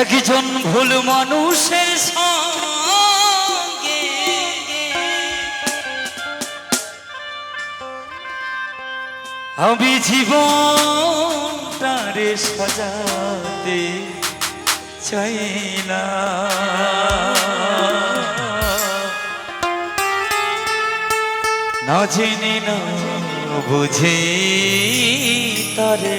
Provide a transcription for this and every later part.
একজন ভুল মানুষের সঙ্গে আমি জীবন তারে সাজাতে চাই না। না জেনে না বুঝে তারে।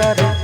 তারা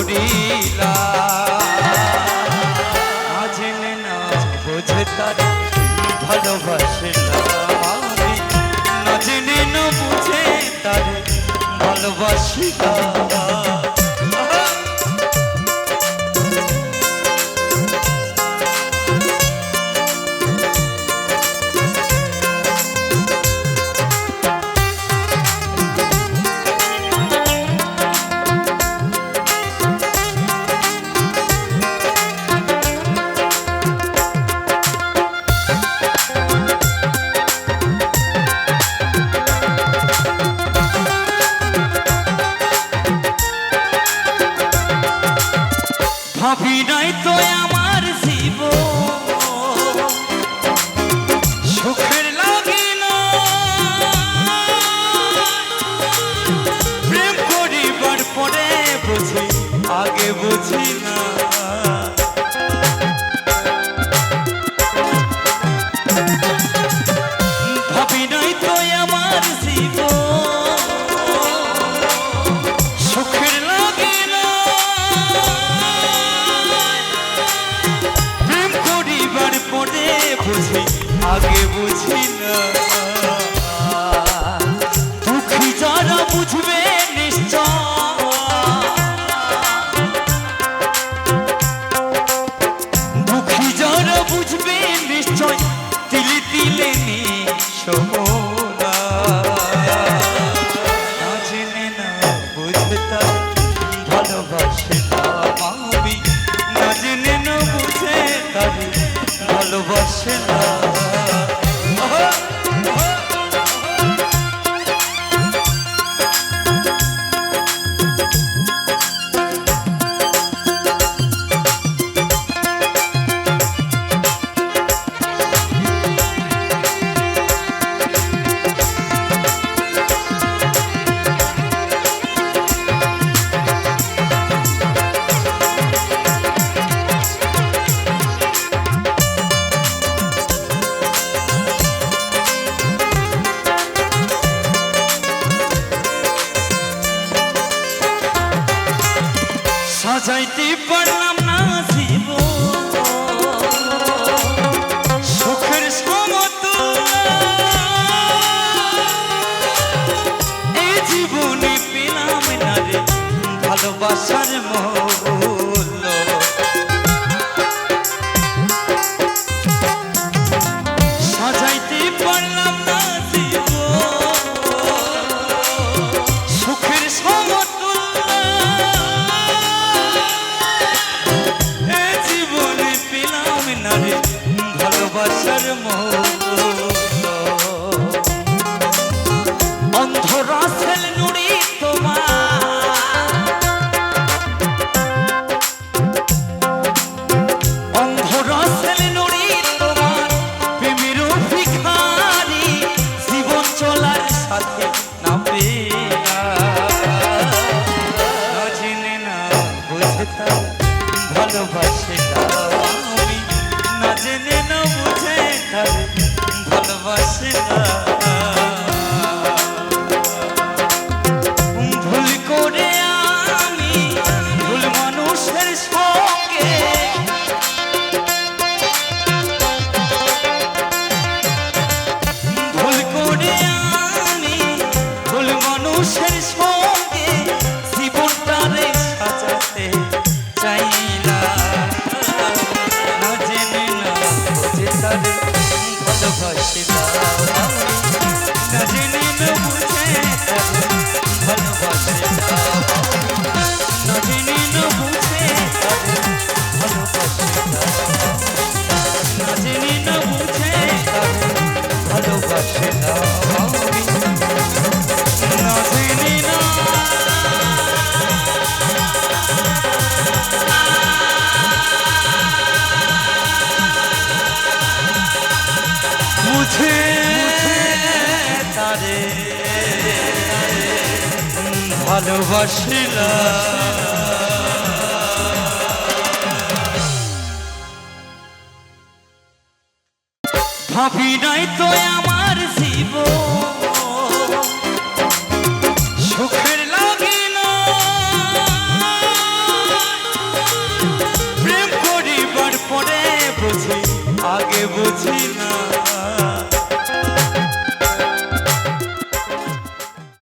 ধরিলা। আজেনে না বোঝে তারা ভালোবাসে না আমি না জেনে না বুঝে তারে ভালোবাসি না বুঝবে নিশ্চয়। দুঃখী বুঝবে নিশ্চয় তিলে তিলে না। জেনে না বুঝতাম ভালোবাসে। ভালোবাসার মূল্য। সাজাইতে পারলাম না সুখের সমতুল্য। জীবনে পেলাম না রে ভালোবাসার মূল্য। অন্ধরা ছেলে মুছে তারে। ভাবি নাই তো আমার